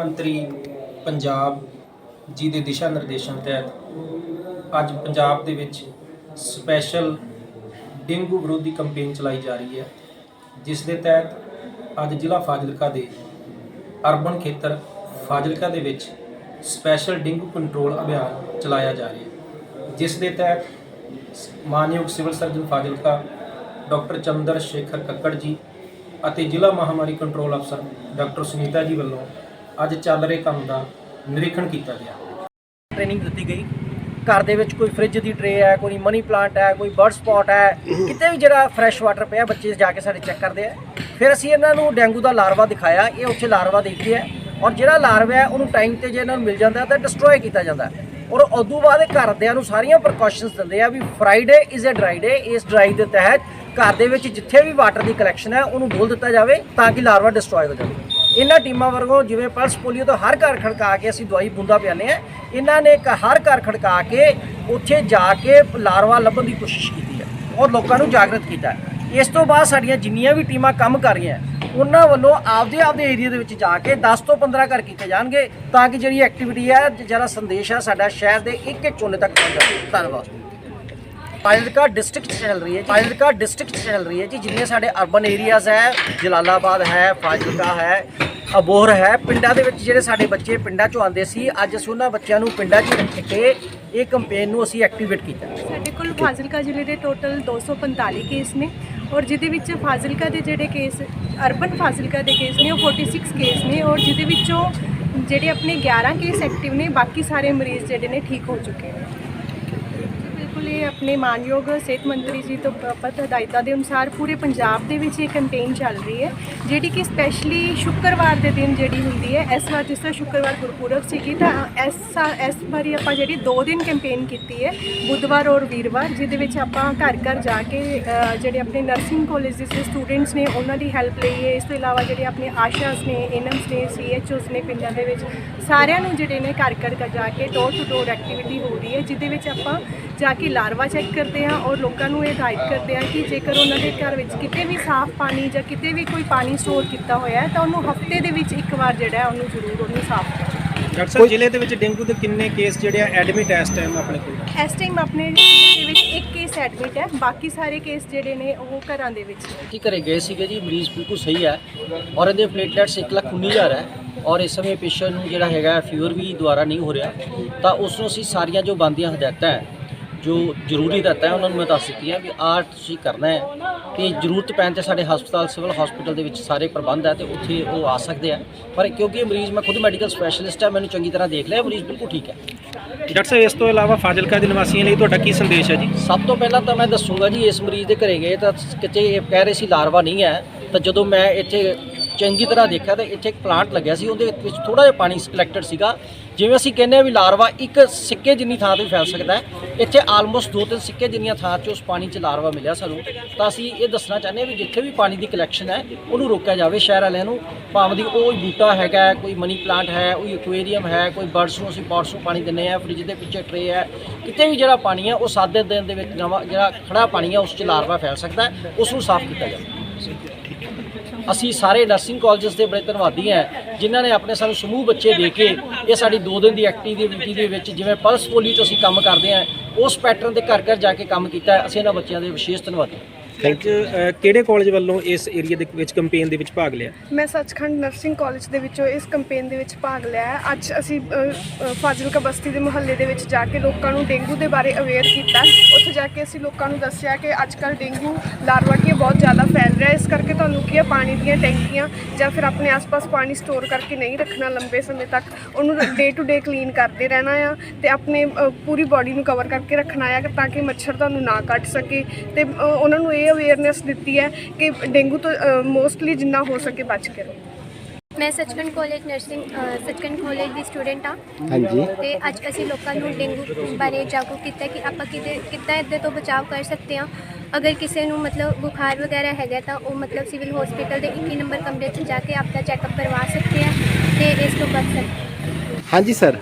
ਮੰਤਰੀ ਪੰਜਾਬ ਜੀ ਦੇ ਦਿਸ਼ਾ ਨਿਰਦੇਸ਼ਾਂ ਤਹਿਤ ਅੱਜ ਪੰਜਾਬ ਦੇ ਵਿੱਚ ਸਪੈਸ਼ਲ ਡੇਂਗੂ ਵਿਰੋਧੀ ਕੈਂਪੇਨ ਚਲਾਈ ਜਾ ਰਹੀ ਹੈ, ਜਿਸ ਦੇ ਤਹਿਤ ਅੱਜ ਜ਼ਿਲ੍ਹਾ ਫਾਜ਼ਿਲਕਾ ਦੇ ਅਰਬਨ ਖੇਤਰ ਫਾਜ਼ਿਲਕਾ ਦੇ ਵਿੱਚ ਸਪੈਸ਼ਲ ਡੇਂਗੂ ਕੰਟਰੋਲ ਅਭਿਆਨ ਚਲਾਇਆ ਜਾ ਰਿਹਾ ਹੈ, ਜਿਸ ਦੇ ਤਹਿਤ ਮਾਨਯੋਗ civil surgeon Fazilka doctor Chander Shekhar Kakkar ji ਅਤੇ ਜ਼ਿਲ੍ਹਾ ਮਹਾਮਾਰੀ ਕੰਟਰੋਲ ਅਫਸਰ ਡਾਕਟਰ ਸੁਨੀਤਾ ਜੀ ਵੱਲੋਂ ਅੱਜ ਚੱਲ ਰਹੇ ਕੰਮ ਦਾ ਨਿਰੀਖਣ ਕੀਤਾ ਗਿਆ। ਟ੍ਰੇਨਿੰਗ ਦਿੱਤੀ ਗਈ। ਘਰ ਦੇ ਵਿੱਚ ਕੋਈ ਫ੍ਰਿਜ ਦੀ ਟਰੇ ਹੈ, ਕੋਈ ਮਨੀ ਪਲਾਂਟ ਹੈ, ਕੋਈ ਬਰਡ ਸਪੌਟ ਹੈ, ਕਿਤੇ ਵੀ ਜਿਹੜਾ ਫਰੈਸ਼ ਵਾਟਰ ਪਿਆ, ਬੱਚੇ ਜਾ ਕੇ ਸਾਡੇ ਚੈੱਕ ਕਰਦੇ ਆ। ਫਿਰ ਅਸੀਂ ਇਹਨਾਂ ਨੂੰ ਡੇਂਗੂ ਦਾ ਲਾਰਵਾ ਦਿਖਾਇਆ, ਇਹ ਉੱਥੇ ਲਾਰਵਾ ਦੇਖਦੇ ਆ ਔਰ ਜਿਹੜਾ ਲਾਰਵਾ ਹੈ, ਉਹਨੂੰ ਟਾਈਮ ਤੇ ਜੇ ਇਹਨਾਂ ਨੂੰ ਮਿਲ ਜਾਂਦਾ, ਤਾਂ ਡਿਸਟਰੋਏ ਕੀਤਾ ਜਾਂਦਾ ਔਰ ਉਦੋਂ ਬਾਅਦ ਘਰਦਿਆਂ ਨੂੰ ਸਾਰੀਆਂ ਪ੍ਰੀਕਾਸ਼ਨਸ ਦਿੰਦੇ ਆ ਵੀ Friday is a dry day ਇਸ ਡਰਾਈ ਦੇ ਤਹਿਤ ਘਰ ਦੇ ਵਿੱਚ ਜਿੱਥੇ ਵੀ ਵਾਟਰ ਦੀ ਕਲੈਕਸ਼ਨ ਹੈ, ਉਹਨੂੰ ਡੋਲ ਦਿੱਤਾ ਜਾਵੇ ਤਾਂ ਕਿ ਲਾਰਵਾ ਡਿਸਟਰੋਏ ਹੋ ਜਾਵੇ। ਇਹਨਾਂ ਟੀਮਾਂ ਵਰਗੋਂ ਜਿਵੇਂ ਪਲਸ ਪੋਲੀਓ ਤੋਂ ਹਰ ਘਰ ਖੜਕਾ ਕੇ ਅਸੀਂ ਦਵਾਈ ਬੂੰਦਾ ਪਿਆਉਂਦੇ ਆ ਇਹਨਾਂ ਨੇ ਇੱਕ ਹਰ ਘਰ ਖੜਕਾ ਕੇ ਉੱਥੇ ਜਾ ਕੇ ਲਾਰਵਾ ਲੱਭਣ ਦੀ ਕੋਸ਼ਿਸ਼ ਕੀਤੀ ਹੈ ਔਰ ਲੋਕਾਂ ਨੂੰ ਜਾਗਰਤ ਕੀਤਾ ਇਸ ਤੋਂ ਬਾਅਦ ਸਾਡੀਆਂ ਜਿੰਨੀਆਂ ਵੀ ਟੀਮਾਂ ਕੰਮ ਕਰ ਰਹੀਆਂ ਉਹਨਾਂ ਵੱਲੋਂ ਆਪਦੇ ਆਪਦੇ ਏਰੀਆ ਦੇ ਵਿੱਚ ਜਾ ਕੇ 10 ਤੋਂ 15 ਘਰ ਕੀਤੇ ਜਾਣਗੇ ਤਾਂ ਕਿ ਜਿਹੜੀ ਐਕਟੀਵਿਟੀ ਹੈ, ਜਿਹੜਾ ਸੰਦੇਸ਼ ਹੈ ਸਾਡਾ ਸ਼ਹਿਰ ਦੇ ਇੱਕ ਇੱਕ ਕੋਨੇ ਤੱਕ ਪਹੁੰਚ ਜਾਵੇ। ਧੰਨਵਾਦ। ਫਾਜ਼ਿਲਕਾ ਡਿਸਟ੍ਰਿਕਟ 'ਚ ਚੱਲ ਰਹੀ ਹੈ ਫਾਜ਼ਿਲਕਾ ਡਿਸਟ੍ਰਿਕਟ 'ਚ ਚੱਲ ਰਹੀ ਹੈ ਜੀ, ਜਿੰਨੇ ਸਾਡੇ ਅਰਬਨ ਏਰੀਆਜ਼ ਹੈ, ਜਲਾਲਾਬਾਦ ਹੈ, ਫਾਜ਼ਿਲਕਾ ਹੈ, ਅਬੋਹਰ ਹੈ, ਪਿੰਡਾਂ ਦੇ ਵਿੱਚ ਜਿਹੜੇ ਸਾਡੇ ਬੱਚੇ ਪਿੰਡਾਂ 'ਚੋਂ ਆਉਂਦੇ ਸੀ, ਅੱਜ ਅਸੀਂ ਉਹਨਾਂ ਬੱਚਿਆਂ ਨੂੰ ਪਿੰਡਾਂ 'ਚ ਰੱਖ ਕੇ ਇਹ ਕੈਂਪੇਨ ਨੂੰ ਅਸੀਂ ਐਕਟੀਵੇਟ ਕੀਤਾ। ਸਾਡੇ ਕੋਲ ਫਾਜ਼ਿਲਕਾ ਜ਼ਿਲ੍ਹੇ ਦੇ ਟੋਟਲ 245 ਕੇਸ ਨੇ ਔਰ ਜਿਹਦੇ ਵਿੱਚ ਫਾਜ਼ਿਲਕਾ ਦੇ ਜਿਹੜੇ ਕੇਸ ਅਰਬਨ ਫਾਜ਼ਿਲਕਾ ਦੇ ਕੇਸ ਨੇ, ਉਹ 46 ਕੇਸ ਨੇ ਔਰ ਜਿਹਦੇ ਵਿੱਚੋਂ ਜਿਹੜੇ ਆਪਣੇ 11 ਕੇਸ ਐਕਟਿਵ ਨੇ, ਬਾਕੀ ਸਾਰੇ ਮਰੀਜ਼ ਜਿਹੜੇ ਨੇ ਠੀਕ ਹੋ ਚੁੱਕੇ ਨੇ। ਬਿਲਕੁਲ ਇਹ ਆਪਣੇ ਮਾਨਯੋਗ ਸਿਹਤ ਮੰਤਰੀ ਜੀ ਤੋਂ ਪ੍ਰਾਪਤ ਹਦਾਇਤਾਂ ਦੇ ਅਨੁਸਾਰ ਪੂਰੇ ਪੰਜਾਬ ਦੇ ਵਿੱਚ ਇਹ ਕੈਂਪੇਨ ਚੱਲ ਰਹੀ ਹੈ, ਜਿਹੜੀ ਕਿ ਸਪੈਸ਼ਲੀ ਸ਼ੁੱਕਰਵਾਰ ਦੇ ਦਿਨ ਜਿਹੜੀ ਹੁੰਦੀ ਹੈ, ਇਸ ਵਾਰ ਜਿਸ ਤਰ੍ਹਾਂ ਸ਼ੁੱਕਰਵਾਰ ਗੁਰਪੁਰਬ ਸੀਗੀ ਤਾਂ ਇਸ ਇਸ ਵਾਰੀ ਆਪਾਂ ਜਿਹੜੀ 2 ਦਿਨ ਕੈਂਪੇਨ ਕੀਤੀ ਹੈ, ਬੁੱਧਵਾਰ ਔਰ ਵੀਰਵਾਰ, ਜਿਹਦੇ ਵਿੱਚ ਆਪਾਂ ਘਰ ਘਰ ਜਾ ਕੇ ਜਿਹੜੇ ਆਪਣੇ ਨਰਸਿੰਗ ਕਾਲਜ ਦੇ ਸਟੂਡੈਂਟਸ ਨੇ, ਉਹਨਾਂ ਦੀ ਹੈਲਪ ਲਈ ਹੈ। ਇਸ ਤੋਂ ਇਲਾਵਾ ਜਿਹੜੇ ਆਪਣੇ ਆਸ਼ਾਸ ਨੇ ਐਨਐਮਸ ਨੇ ਸੀਐਚਓਸ ਨੇ ਪਿੰਡਾਂ ਦੇ ਵਿੱਚ, ਸਾਰਿਆਂ ਨੂੰ ਜਿਹੜੇ ਨੇ ਘਰ ਘਰ ਜਾ ਕੇ ਡੋਰ ਟੂ ਡੋਰ ਐਕਟੀਵਿਟੀ ਹੋ ਰਹੀ ਹੈ, ਜਿਹਦੇ ਵਿੱਚ ਆਪਾਂ ਜਾ ਕੇ ਲਾਰਵਾ ਚੈੱਕ ਕਰਦੇ ਹਾਂ ਔਰ ਲੋਕਾਂ ਨੂੰ ਇਹ ਹਦਾਇਤ ਕਰਦੇ ਹਾਂ ਕਿ ਜੇਕਰ ਉਹਨਾਂ ਦੇ ਘਰ ਵਿੱਚ ਕਿਤੇ ਵੀ ਸਾਫ਼ ਪਾਣੀ ਜਾਂ ਕਿਤੇ ਵੀ ਕੋਈ ਪਾਣੀ ਸਟੋਰ ਕੀਤਾ ਹੋਇਆ ਹੈ ਤਾਂ ਉਹਨੂੰ ਹਫ਼ਤੇ ਦੇ ਵਿੱਚ ਇੱਕ ਵਾਰ ਜਿਹੜਾ ਉਹਨੂੰ ਜ਼ਰੂਰ ਉਹਨੂੰ ਸਾਫ਼ ਕਰੋ। ਡਾਕਟਰ ਸਾਹਿਬ ਜ਼ਿਲ੍ਹੇ ਦੇ ਵਿੱਚ ਡੇਂਗੂ ਦੇ ਕਿੰਨੇ ਕੇਸ ਜਿਹੜੇ ਆ ਐਡਮਿਟ ਇਸ ਟਾਈਮ ਆਪਣੇ ਕੋਲ? ਇਸ ਟਾਈਮ ਆਪਣੇ ਜ਼ਿਲ੍ਹੇ ਦੇ ਵਿੱਚ ਇੱਕ ਕੇਸ ਐਡਮਿਟ ਹੈ ਬਾਕੀ ਸਾਰੇ ਕੇਸ ਜਿਹੜੇ ਨੇ ਉਹ ਘਰਾਂ ਦੇ ਵਿੱਚ। ਕੀ ਘਰੇ ਗਏ ਸੀਗੇ ਜੀ? ਮਰੀਜ਼ ਬਿਲਕੁਲ ਸਹੀ ਹੈ ਔਰ ਇਹਦੇ ਪਲੇਟਲੈਟਸ 119000 ਹੈ ਔਰ ਇਸ ਸਮੇਂ ਪੇਸ਼ੈਂਟ ਨੂੰ ਜਿਹੜਾ ਹੈਗਾ ਫੀਵਰ ਵੀ ਦੁਆਰਾ ਨਹੀਂ ਹੋ ਰਿਹਾ ਤਾਂ ਉਸ ਨੂੰ ਅਸੀਂ ਸਾਰੀਆਂ ਜੋ ਬੰਦੀਆਂ ਹਦਾਇਤਾਂ ਹੈ ਜੋ ਜ਼ਰੂਰੀ ਹਦਾਇਤਾਂ ਹੈ ਉਹਨਾਂ ਨੂੰ ਮੈਂ ਦੱਸ ਦਿੱਤੀਆਂ ਵੀ ਆਹ ਤੁਸੀਂ ਕਰਨਾ ਹੈ ਕਿ ਜ਼ਰੂਰਤ ਪੈਣ ਤੇ ਸਾਡੇ ਹਸਪਤਾਲ ਸਿਵਲ ਹਸਪੀਟਲ ਦੇ ਵਿੱਚ ਸਾਰੇ ਪ੍ਰਬੰਧ ਹੈ ਤੇ ਉੱਥੇ ਉਹ ਆ ਸਕਦੇ ਆ ਪਰ ਕਿਉਂਕਿ ਮਰੀਜ਼ ਮੈਂ ਖੁਦ ਮੈਡੀਕਲ ਸਪੈਸ਼ਲਿਸਟ ਹੈ ਮੈਨੂੰ ਚੰਗੀ ਤਰ੍ਹਾਂ ਦੇਖ ਲਿਆ ਮਰੀਜ਼ ਬਿਲਕੁਲ ਠੀਕ ਹੈ। ਡਾਕਟਰ ਸਾਹਿਬ ਇਸ ਤੋਂ ਇਲਾਵਾ ਫਾਜ਼ਿਲਕਾ ਦੇ ਨਿਵਾਸੀਆਂ ਲਈ ਤੁਹਾਡਾ ਕੀ ਸੰਦੇਸ਼ ਹੈ ਜੀ? ਸਭ ਤੋਂ ਪਹਿਲਾਂ ਤਾਂ ਮੈਂ ਦੱਸੂਗਾ ਜੀ ਇਸ ਮਰੀਜ਼ ਦੇ ਘਰੇ ਗਏ ਤਾਂ ਕਿਤੇ ਇਹ ਕਹਿ ਰਹੇ ਸੀ ਲਾਰਵਾ ਨਹੀਂ ਹੈ ਤਾਂ ਜਦੋਂ ਮੈਂ ਇੱਥੇ ਚੰਗੀ ਤਰ੍ਹਾਂ ਦੇਖਿਆ ਤਾਂ ਇੱਥੇ ਇੱਕ ਪਲਾਂਟ ਲੱਗਿਆ ਸੀ, ਉਹਦੇ ਵਿੱਚ ਥੋੜਾ ਜਿਹਾ ਪਾਣੀ ਕਲੈਕਟਡ ਸੀਗਾ। ਜਿਵੇਂ ਅਸੀਂ ਕਹਿੰਦੇ ਆ ਵੀ ਲਾਰਵਾ ਇੱਕ ਸਿੱਕੇ ਜਿੰਨੀ ਥਾਂ ਤੇ ਫੈਲ ਸਕਦਾ ਹੈ, ਇੱਥੇ ਆਲਮੋਸਟ ਦੋ ਤਿੰਨ ਸਿੱਕੇ ਜਿੰਨੀਆਂ ਥਾਂ 'ਚ ਉਸ ਪਾਣੀ 'ਚ ਲਾਰਵਾ ਮਿਲਿਆ ਸਾਨੂੰ। ਤਾਂ ਅਸੀਂ ਇਹ ਦੱਸਣਾ ਚਾਹੁੰਦੇ ਹਾਂ ਵੀ ਜਿੱਥੇ ਵੀ ਪਾਣੀ ਦੀ ਕਲੈਕਸ਼ਨ ਹੈ, ਉਹਨੂੰ ਰੋਕਿਆ ਜਾਵੇ ਸ਼ਹਿਰ ਵਾਲਿਆਂ ਨੂੰ। ਭਾਵੇਂ ਦੀ ਉਹ ਬੂਟਾ ਹੈਗਾ, ਕੋਈ ਮਨੀ ਪਲਾਂਟ ਹੈ, ਕੋਈ ਐਕੁਏਰੀਅਮ ਹੈ, ਕੋਈ ਬਰਡਸ ਨੂੰ ਅਸੀਂ ਪੌਟਸ ਨੂੰ ਪਾਣੀ ਦਿੰਦੇ ਆ ਫ੍ਰਿਜ ਦੇ ਪਿੱਛੇ ਟਰੇ ਹੈ। ਕਿਤੇ ਵੀ ਜਿਹੜਾ ਪਾਣੀ ਹੈ, ਉਹ ਸਾਦੇ ਦਿਨ ਦੇ ਵਿੱਚ ਨਵਾਂ ਜਿਹੜਾ ਖੜਾ ਪਾਣੀ ਹੈ, ਉਸ 'ਚ ਲਾਰਵਾ ਫੈਲ ਸਕਦਾ ਉਸ ਨੂੰ ਸਾਫ਼ ਕੀਤਾ ਜਾਵੇ। ਅਸੀਂ ਸਾਰੇ ਨਰਸਿੰਗ ਕਾਲਜਸ ਦੇ ਬੜੇ ਧੰਨਵਾਦੀ ਹਾਂ, ਜਿਨ੍ਹਾਂ ਨੇ ਆਪਣੇ ਸਾਨੂੰ ਸਮੂਹ ਬੱਚੇ ਦੇ ਕੇ ਇਹ ਸਾਡੀ 2 ਦਿਨ ਦੀ ਐਕਟੀਵਿਟੀ ਦੇ ਵਿੱਚ ਜਿਵੇਂ ਪਲਸ ਪੋਲੀਓ 'ਚ ਅਸੀਂ ਕੰਮ ਕਰਦੇ ਹਾਂ, ਉਸ ਪੈਟਰਨ ਦੇ ਘਰ ਘਰ ਜਾ ਕੇ ਕੰਮ ਕੀਤਾ ਅਸੀਂ ਇਹਨਾਂ ਬੱਚਿਆਂ ਦੇ ਵਿਸ਼ੇਸ਼ ਧੰਨਵਾਦੀ ਹਾਂ। ਥੈਂਕ ਯੂ ਕਿਹੜੇ ਕਾਲਜ ਵੱਲੋਂ ਇਸ ਏਰੀਆ ਦੇ ਵਿੱਚ ਕੈਂਪੇਨ ਦੇ ਵਿੱਚ ਭਾਗ ਲਿਆ? ਮੈਂ ਸੱਚਖੰਡ ਨਰਸਿੰਗ ਕਾਲਜ ਦੇ ਵਿੱਚੋਂ ਇਸ ਕੈਂਪੇਨ ਦੇ ਵਿੱਚ ਭਾਗ ਲਿਆ ਹੈ। ਅੱਜ ਅਸੀਂ ਅ, ਅ, ਫਾਜ਼ਿਲਕਾ ਬਸਤੀ ਦੇ ਮੁਹੱਲੇ ਦੇ ਵਿੱਚ ਜਾ ਕੇ ਲੋਕਾਂ ਨੂੰ ਡੇਂਗੂ ਦੇ ਬਾਰੇ ਅਵੇਅਰ ਕੀਤਾ। ਉੱਥੇ ਜਾ ਕੇ ਅਸੀਂ ਲੋਕਾਂ ਨੂੰ ਦੱਸਿਆ ਕਿ ਅੱਜ ਕੱਲ੍ਹ ਡੇਂਗੂ ਲਾਰਵਾ ਕੀ ਹੈ, ਬਹੁਤ ਜ਼ਿਆਦਾ ਫੈਲ ਰਿਹਾ ਹੈ। ਇਸ ਕਰਕੇ ਤੁਹਾਨੂੰ ਕੀ ਹੈ ਪਾਣੀ ਦੀਆਂ ਟੈਂਕੀਆਂ ਜਾਂ ਫਿਰ ਆਪਣੇ ਆਸ-ਪਾਸ ਪਾਣੀ ਸਟੋਰ ਕਰਕੇ ਨਹੀਂ ਰੱਖਣਾ ਲੰਬੇ ਸਮੇਂ ਤੱਕ ਉਹਨੂੰ ਡੇ ਟੂ ਡੇ ਕਲੀਨ ਕਰਦੇ ਰਹਿਣਾ ਆ ਤੇ ਆਪਣੇ ਅ, ਪੂਰੀ ਬਾਡੀ ਨੂੰ ਕਵਰ ਕਰਕੇ ਰੱਖਣਾ ਆ ਤਾਂ ਕਿ ਮੱਛਰ ਤੁਹਾਨੂੰ ਨਾ ਕੱਟ ਸਕੇ। ਤੇ ਅ, ਉਹਨਾਂ ਨੂੰ ਇਹ ਅਵੇਅਰਨੈਸ ਦਿੱਤੀ ਹੈ ਕਿ ਡੇਂਗੂ ਤੋਂ ਮੋਸਟਲੀ ਜਿੰਨਾ ਹੋ ਸਕੇ ਬਚ ਕੇ ਰਹੋ। ਮੈਂ Sachkhand college nursing Sachkhand college ਦੀ ਸਟੂਡੈਂਟ ਹਾਂ। ਹਾਂਜੀ। ਤੇ ਅੱਜ ਅਸੀਂ ਲੋਕਾਂ ਨੂੰ ਡੇਂਗੂ ਬਾਰੇ ਜਾਗਰੂਕ ਕੀਤਾ ਕਿ ਆਪਾਂ ਕਿਤੇ ਕਿੱਦਾਂ ਇਹਦੇ ਤੋਂ ਬਚਾਅ ਕਰ ਸਕਦੇ ਹਾਂ। ਅਗਰ ਕਿਸੇ ਨੂੰ ਮਤਲਬ ਬੁਖਾਰ ਵਗੈਰਾ ਹੈਗਾ ਤਾਂ ਉਹ ਮਤਲਬ ਸਿਵਲ ਹਸਪੀਟਲ ਦੇ 21 ਨੰਬਰ ਕਮਰੇ 'ਚ ਜਾ ਕੇ ਆਪਣਾ ਚੈੱਕਅਪ ਕਰਵਾ ਸਕਦੇ ਆ ਤੇ ਇਸ ਤੋਂ ਬਚ ਸਕਦੇ। ਹਾਂਜੀ ਸਰ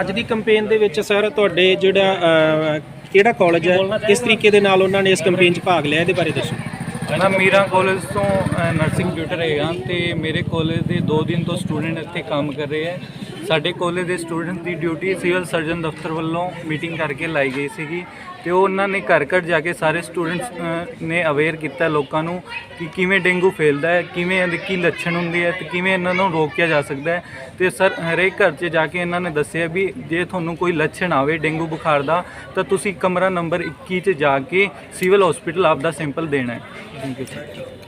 ਅੱਜ ਦੀ ਕੈਂਪੇਨ ਦੇ ਵਿੱਚ ਸਰ ਤੁਹਾਡੇ ਜਿਹੜਾ ਕਿਹੜਾ ਕਾਲਜ ਹੈ? ਕਿਸ ਤਰੀਕੇ ਦੇ ਨਾਲ ਉਹਨਾਂ ਨੇ ਇਸ ਕੈਂਪੇਨ 'ਚ ਭਾਗ ਲਿਆ? ਇਹਦੇ ਬਾਰੇ ਦੱਸੋ। ਮੈਂ ਮੀਰਾ ਕਾਲਜ ਤੋਂ ਨਰਸਿੰਗ ਟਿਊਟਰ ਹੈਗਾ ਤੇ ਮੇਰੇ ਕਾਲਜ ਦੇ 2 ਦਿਨ ਤੋਂ ਸਟੂਡੈਂਟ ਇੱਥੇ ਕੰਮ ਕਰ ਰਹੇ ਹੈ। ਸਾਡੇ ਕਾਲਜ ਦੇ ਸਟੂਡੈਂਟ ਦੀ ਡਿਊਟੀ ਸਿਵਲ ਸਰਜਨ ਦਫ਼ਤਰ ਵੱਲੋਂ ਮੀਟਿੰਗ ਕਰਕੇ ਲਾਈ ਗਈ ਸੀਗੀ ਤੇ ਉਹ ਉਹਨਾਂ ਨੇ ਘਰ ਘਰ ਜਾ ਕੇ ਸਾਰੇ ਸਟੂਡੈਂਟਸ ਨੇ ਅਵੇਅਰ ਕੀਤਾ ਲੋਕਾਂ ਨੂੰ ਕਿ ਕਿਵੇਂ ਡੇਂਗੂ ਫੈਲਦਾ ਹੈ, ਕਿਵੇਂ ਇਹਦੇ ਕੀ ਲੱਛਣ ਹੁੰਦੇ ਹੈ ਤੇ ਕਿਵੇਂ ਇਹਨਾਂ ਨੂੰ ਰੋਕਿਆ ਜਾ ਸਕਦਾ ਹੈ। ਤੇ ਸਰ, ਹਰੇਕ ਘਰ 'ਚ ਜਾ ਕੇ ਇਹਨਾਂ ਨੇ ਦੱਸਿਆ ਵੀ ਜੇ ਤੁਹਾਨੂੰ ਕੋਈ ਲੱਛਣ ਆਵੇ ਡੇਂਗੂ ਬੁਖਾਰ ਦਾ, ਤਾਂ ਤੁਸੀਂ ਕਮਰਾ ਨੰਬਰ 21 'ਚ ਜਾ ਕੇ ਸਿਵਲ ਹਸਪੀਟਲ ਆਪਦਾ ਸੈਂਪਲ ਦੇਣਾ ਹੈ। Thank you sir